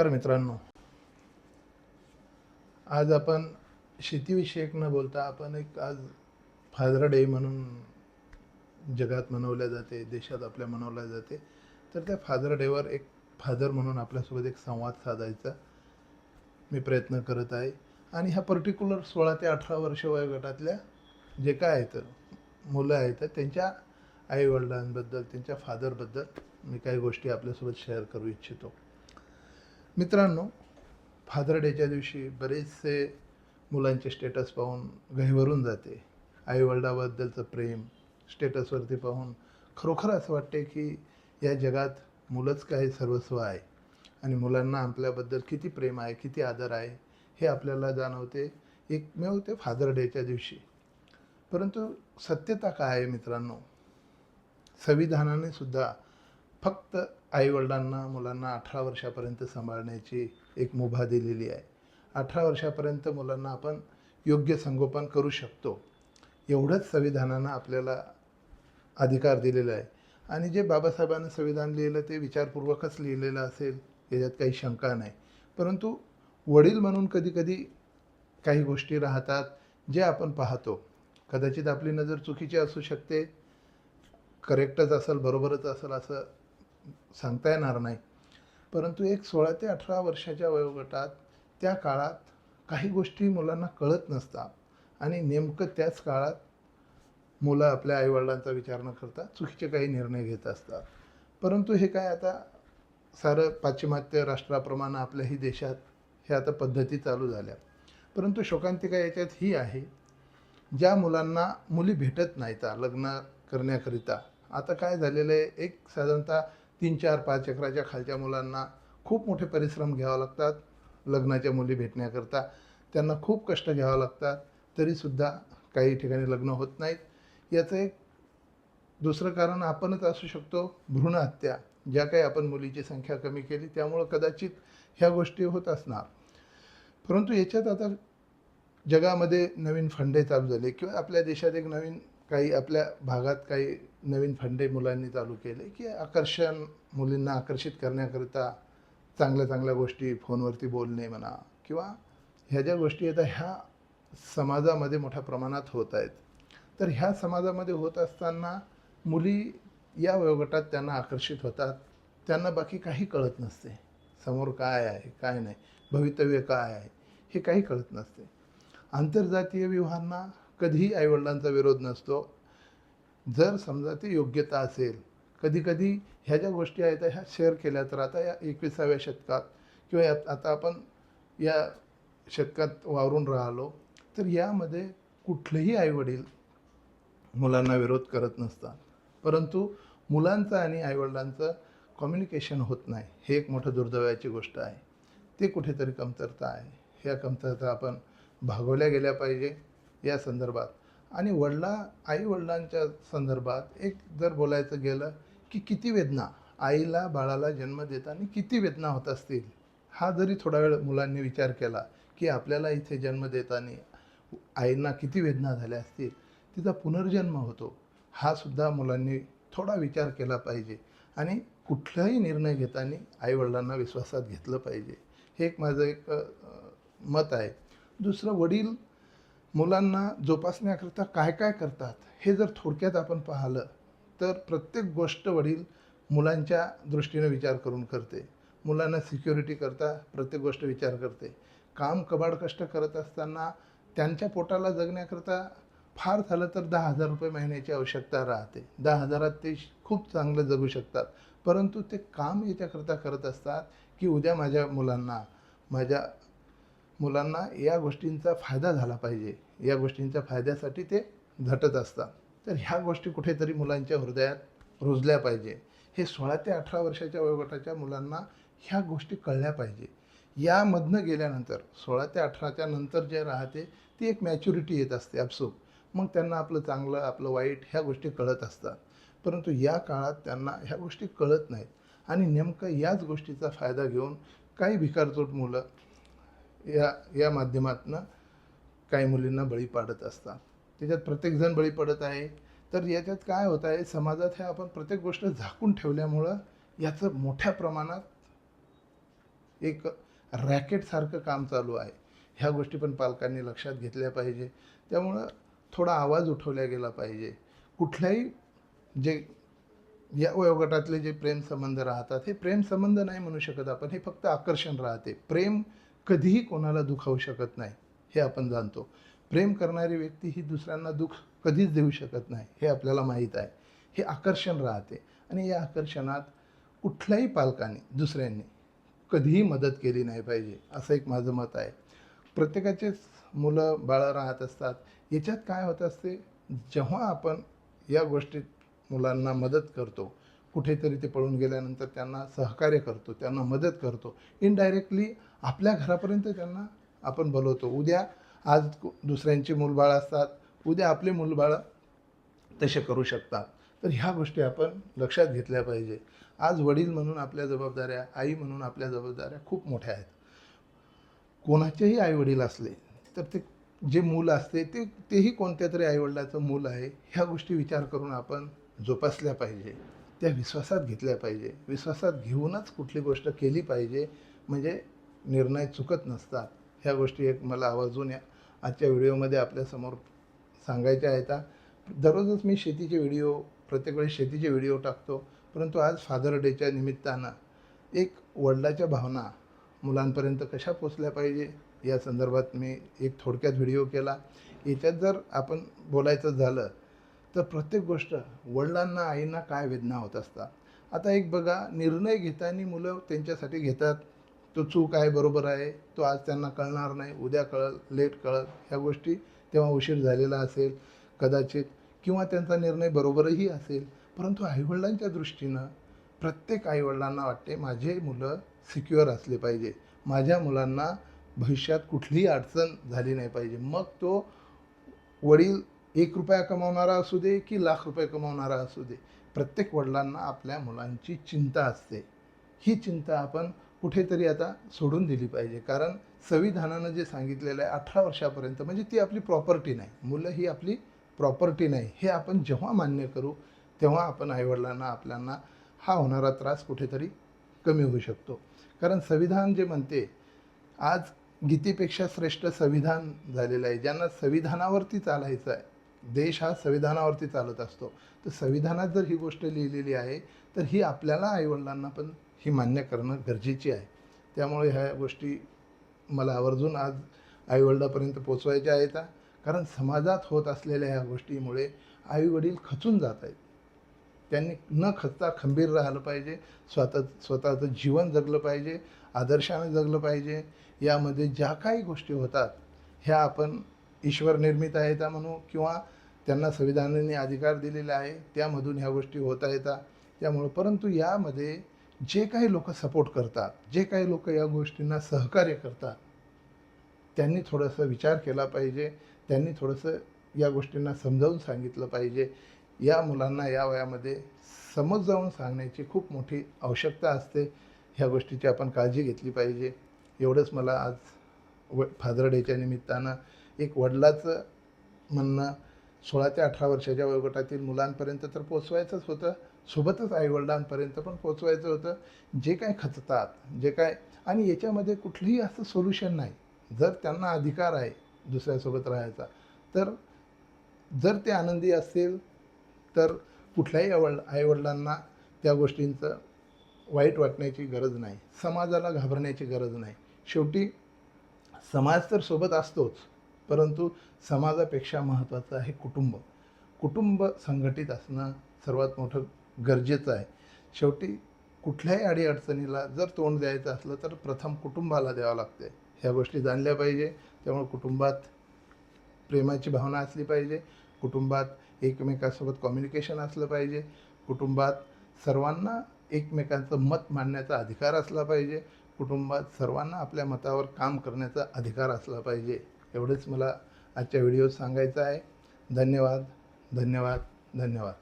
नमस्कार मित्रांनो आज आपण शेतीविषयक न बोलता आपण एक आज फादर डे म्हणून जगात मनवल्या जाते देशात आपल्या मनवल्या जाते. तर त्या फादर डेवर एक फादर म्हणून आपल्यासोबत एक संवाद साधायचा मी प्रयत्न करत आहे. आणि ह्या पर्टिक्युलर सोळा ते अठरा वर्ष वयोगटातल्या जे काय आहेत मुलं आहेत त्यांच्या आईवडिलांबद्दल त्यांच्या फादरबद्दल मी काही गोष्टी आपल्यासोबत शेअर करू इच्छितो. मित्रांनो फादर डेच्या दिवशी बरेचसे मुलांचे स्टेटस पाहून गहिवरून जाते. आईवडिलाबद्दलचं प्रेम स्टेटसवरती पाहून खरोखर असं वाटते की या जगात मुलंच काय सर्वस्व आहे आणि मुलांना आपल्याबद्दल किती प्रेम आहे किती आदर आहे हे आपल्याला जाणवते. एकमेव ते फादर डेच्या दिवशी. परंतु सत्यता काय आहे मित्रांनो? संविधानाने सुद्धा फक्त आईवडिलांना मुलांना अठरा वर्षापर्यंत सांभाळण्याची एक मुभा दिलेली आहे. अठरा वर्षापर्यंत मुलांना आपण योग्य संगोपन करू शकतो. एवढंच संविधानानं आपल्याला अधिकार दिलेला आहे. आणि जे बाबासाहेबांनी संविधान लिहिलं ते विचारपूर्वकच लिहिलेलं असेल याच्यात काही शंका नाही. परंतु वडील म्हणून कधीकधी काही गोष्टी राहतात जे आपण पाहतो. कदाचित आपली नजर चुकीची असू शकते करेक्टच असेल बरोबरच असेल असं सांगता येणार नाही. परंतु एक सोळा ते अठरा वर्षाच्या वयोगटात त्या काळात काही गोष्टी मुलांना कळत नसतात आणि नेमकं त्याच काळात मुलं आपल्या आईवडिलांचा विचार न करता चुकीचे काही निर्णय घेत असतात. परंतु हे काय आता सारं पाश्चिमात्य राष्ट्राप्रमाणे आपल्याही देशात हे आता पद्धती चालू झाल्या. परंतु शोकांतिका याच्यात ही आहे ज्या मुलांना मुली भेटत नाहीत लग्न करण्याकरिता. आता काय झालेलं आहे एक साधारणतः तीन चार पाच चक्राच्या खालच्या मुलांना खूप मोठे परिश्रम घ्यावा लागतात. लग्नाच्या मुली भेटण्याकरता त्यांना खूप कष्ट घ्यावं लागतात. तरीसुद्धा काही ठिकाणी लग्न होत नाहीत. याचं एक दुसरं कारण आपणच असू शकतो भ्रूण हत्या. ज्या काही आपण मुलीची संख्या कमी केली त्यामुळं कदाचित ह्या गोष्टी होत असणार. परंतु याच्यात आता जगामध्ये नवीन फंडे चालू झाले किंवा आपल्या देशात एक नवीन काही आपल्या भागात काही नवीन फंडे मुलांनी चालू केले की आकर्षण मुलींना आकर्षित करण्याकरिता चांगल्या चांगल्या गोष्टी फोनवरती बोलणे म्हणा किंवा ह्या ज्या गोष्टी आहेत ह्या समाजामध्ये मोठ्या प्रमाणात होत आहेत. तर ह्या समाजामध्ये होत असताना मुली या वयोगटात त्यांना आकर्षित होतात त्यांना बाकी काही कळत नसते. समोर काय आहे काय नाही भवितव्य काय आहे हे काही कळत नसते. आंतरजातीय विवाहांना कधीही आईवडिलांचा विरोध नसतो. जर समजा ती योग्यता असेल कधीकधी ह्या ज्या गोष्टी आहेत ह्या शेअर केल्या तर आता या एकविसाव्या शतकात किंवा यात आता आपण या शतकात वावरून राहिलो तर यामध्ये कुठलेही आईवडील मुलांना विरोध करत नसतात. परंतु मुलांचं आणि आईवडिलांचं कम्युनिकेशन होत नाही. हे एक मोठं दुर्दैवाची गोष्ट आहे. ते कुठेतरी कमतरता आहे. ह्या कमतरता आपण भागवल्या गेल्या पाहिजे. या संदर्भात. आणि वडिला आई वडिलांच्या संदर्भात एक जर बोलायचं गेलं की किती वेदना आईला बाळाला जन्म देताना किती वेदना होत असतील? हा जरी थोडा वेळ मुलांनी विचार केला की आपल्याला इथे जन्म देताना आईंना किती वेदना झाल्या असतील? तिचा पुनर्जन्म होतो. हा सुद्धा मुलांनी थोडा विचार केला पाहिजे. आणि कुठलाही निर्णय घेताना आईवडिलांना विश्वासात घेतलं पाहिजे. हे एक माझं एक मत आहे. दुसरं वडील मुलांना जोपासण्याकरिता काय काय करतात हे जर थोडक्यात आपण पाहिलं तर प्रत्येक गोष्ट वडील मुलांच्या दृष्टीने विचार करून करते. मुलांना सिक्युरिटी करता प्रत्येक गोष्ट विचार करते. काम कबाड कष्ट करत असताना त्यांच्या पोटाला जगण्याकरता फार झालं तर दहा हजार रुपये महिन्याची आवश्यकता राहते. दहा हजारात ते खूप चांगलं जगू शकतात. परंतु ते काम याच्याकरता करत असतात की उद्या माझ्या मुलांना माझ्या मुलांना या गोष्टींचा फायदा झाला पाहिजे. या गोष्टींच्या फायद्यासाठी ते झटत असतात. तर ह्या गोष्टी कुठेतरी मुलांच्या हृदयात रुजल्या पाहिजे. हे सोळा ते अठरा वर्षाच्या वयोगटाच्या मुलांना ह्या गोष्टी कळल्या पाहिजे. यामधनं गेल्यानंतर सोळा ते अठराच्या नंतर जे राहते ती एक मॅच्युरिटी येत असते आपसूक. मग त्यांना आपलं चांगलं आपलं वाईट ह्या गोष्टी कळत असतात. परंतु या काळात त्यांना ह्या गोष्टी कळत नाहीत. आणि नेमकं याच गोष्टीचा फायदा घेऊन काही भिकारचोट मुलं या या माध्यमातनं काही मुलींना बळी पाडत असतात. त्याच्यात प्रत्येकजण बळी पडत आहे. तर याच्यात काय होत आहे समाजात हे आपण प्रत्येक गोष्ट झाकून ठेवल्यामुळं याचं मोठ्या प्रमाणात एक रॅकेटसारखं काम चालू आहे. ह्या गोष्टी पण पालकांनी लक्षात घेतल्या पाहिजे. त्यामुळं थोडा आवाज उठवला गेला पाहिजे. कुठल्याही जे या वयोगटातले जे प्रेमसंबंध राहतात हे प्रेमसंबंध नाही म्हणू शकत आपण. हे फक्त आकर्षण राहते. प्रेम कधीही कोणाला दुखावू शकत नाही हे आपण जाणतो. प्रेम करणारी व्यक्ती ही दुसऱ्यांना दुःख कधीच देऊ शकत नाही हे आपल्याला माहीत आहे. हे आकर्षण राहते आणि या आकर्षणात कुठल्याही पालकांनी दुसऱ्यांनी कधीही मदत केली नाही पाहिजे असं एक माझं मत आहे. प्रत्येकाचेच मुलं बाळं राहत असतात. याच्यात काय होत असते जेव्हा आपण या गोष्टीत मुलांना मदत करतो कुठेतरी ते पळून गेल्यानंतर त्यांना सहकार्य करतो त्यांना मदत करतो. इनडायरेक्टली आपल्या घरापर्यंत त्यांना आपण बोलवतो. उद्या आज दुसऱ्यांची मूलबाळ असतात उद्या आपले मूलबाळ तसे करू शकतात. तर ह्या गोष्टी आपण लक्षात घेतल्या पाहिजे. आज वडील म्हणून आपल्या जबाबदाऱ्या आई म्हणून आपल्या जबाबदाऱ्या खूप मोठ्या आहेत. कोणाचेही आई वडील असले तर ते जे मूल असते ते तेही कोणत्या तरी आईवडिलाचं मूल आहे ह्या गोष्टी विचार करून आपण जोपासल्या पाहिजे. त्या विश्वासात घेतल्या पाहिजे. विश्वासात घेऊनच कुठली गोष्ट केली पाहिजे म्हणजे निर्णय चुकत नसतात. ह्या गोष्टी एक मला आवर्जून या आजच्या व्हिडिओमध्ये आपल्यासमोर सांगायच्या आहेत. दररोजच मी शेतीचे व्हिडिओ प्रत्येक वेळी शेतीचे व्हिडिओ टाकतो. परंतु आज फादर डेच्या निमित्तानं एक वडिलाच्या भावना मुलांपर्यंत कशा पोचल्या पाहिजे या संदर्भात मी एक थोडक्यात व्हिडिओ केला. याच्यात जर आपण बोलायचं झालं तर प्रत्येक गोष्ट वडिलांना आईंना काय वेदना होत असतात? आता एक बघा निर्णय घेताना मुलं त्यांच्यासाठी घेतात. तो चूक आहे बरोबर आहे. तो आज त्यांना कळणार नाही. उद्या कळल लेट कळल. ह्या गोष्टी तेव्हा उशीर झालेला असेल कदाचित. किंवा त्यांचा निर्णय बरोबरही असेल. परंतु आईवडिलांच्या दृष्टीनं प्रत्येक आईवडिलांना वाटते माझे मुलं सिक्युअर असले पाहिजे. माझ्या मुलांना भविष्यात कुठलीही अडचण झाली नाही पाहिजे. मग तो वडील एक रुपया कमावणारा असू दे की लाख रुपये कमावणारा असू दे प्रत्येक वडिलांना आपल्या मुलांची चिंता असते. ही चिंता आपण कुठेतरी आता सोडून दिली पाहिजे. कारण संविधानानं जे सांगितलेलं आहे अठरा वर्षापर्यंत म्हणजे ती आपली प्रॉपर्टी नाही. मुलं ही आपली प्रॉपर्टी नाही. हे आपण जेव्हा मान्य करू तेव्हा आपण आईवडिलांना आपल्यांना हा होणारा त्रास कुठेतरी कमी होऊ शकतो. कारण संविधान जे म्हणते आज गीतेपेक्षा श्रेष्ठ संविधान झालेलं आहे. ज्यांना संविधानावरती चालायचं आहे देश हा संविधानावरती चालत असतो. तर संविधानात जर ही गोष्ट लिहिलेली आहे तर ही आपल्याला आईवडिलांना पण ही मान्य करणं गरजेची आहे. त्यामुळे ह्या गोष्टी मला आवर्जून आज आईवडिलापर्यंत पोचवायच्या आहेत. कारण समाजात होत असलेल्या ह्या गोष्टीमुळे आईवडील खचून जात आहेत. त्यांनी न खचता खंबीर राहिलं पाहिजे स्वतः स्वतःचं जीवन जगलं पाहिजे आदर्शाने जगलं पाहिजे. यामध्ये ज्या काही गोष्टी होतात ह्या आपण ईश्वर निर्मित आहेत म्हणू किंवा त्यांना संविधानाने अधिकार दिलेला आहे त्यामधून ह्या गोष्टी होता येतात त्यामुळं परंतु यामध्ये जे काही लोक सपोर्ट करतात जे काही लोक या गोष्टींना सहकार्य करतात त्यांनी थोडंसं विचार केला पाहिजे त्यांनी थोडंसं या गोष्टींना समजावून सांगितलं पाहिजे. या मुलांना या वयामध्ये समज जाऊन सांगण्याची खूप मोठी आवश्यकता असते. ह्या गोष्टीची आपण काळजी घेतली पाहिजे. एवढंच मला आज व फादर डेच्या निमित्तानं एक वडिलाचं म्हणणं सोळा ते अठरा वर्षाच्या वयोगटातील मुलांपर्यंत तर पोचवायचंच होतं. सोबतच आईवडिलांपर्यंत पण पोचवायचं होतं. जे काय खचतात जे काय आणि याच्यामध्ये कुठलीही असं सोल्युशन नाही. जर त्यांना अधिकार आहे दुसऱ्यासोबत राहायचा तर जर ते आनंदी असतील तर कुठल्याही आवड आईवडिलांना त्या गोष्टींचं वाईट वाटण्याची गरज नाही. समाजाला घाबरण्याची गरज नाही. शेवटी समाज तर सोबत असतोच. परंतु समाजापेक्षा महत्त्वाचं आहे कुटुंब. कुटुंब संघटित असणं सर्वात मोठं गरजेचं आहे. शेवटी कुठल्याही अडीअडचणीला जर तोंड द्यायचं असलं तर प्रथम कुटुंबाला द्यावं लागते ह्या गोष्टी जाणल्या पाहिजे. त्यामुळे कुटुंबात प्रेमाची भावना असली पाहिजे. कुटुंबात एकमेकांसोबत कम्युनिकेशन असलं पाहिजे. कुटुंबात सर्वांना एकमेकांचं मत मांडण्याचा अधिकार असला पाहिजे. कुटुंबात सर्वांना आपल्या मतावर काम करण्याचा अधिकार असला पाहिजे. एवढंच मला आजच्या व्हिडिओत सांगायचं आहे. धन्यवाद धन्यवाद धन्यवाद.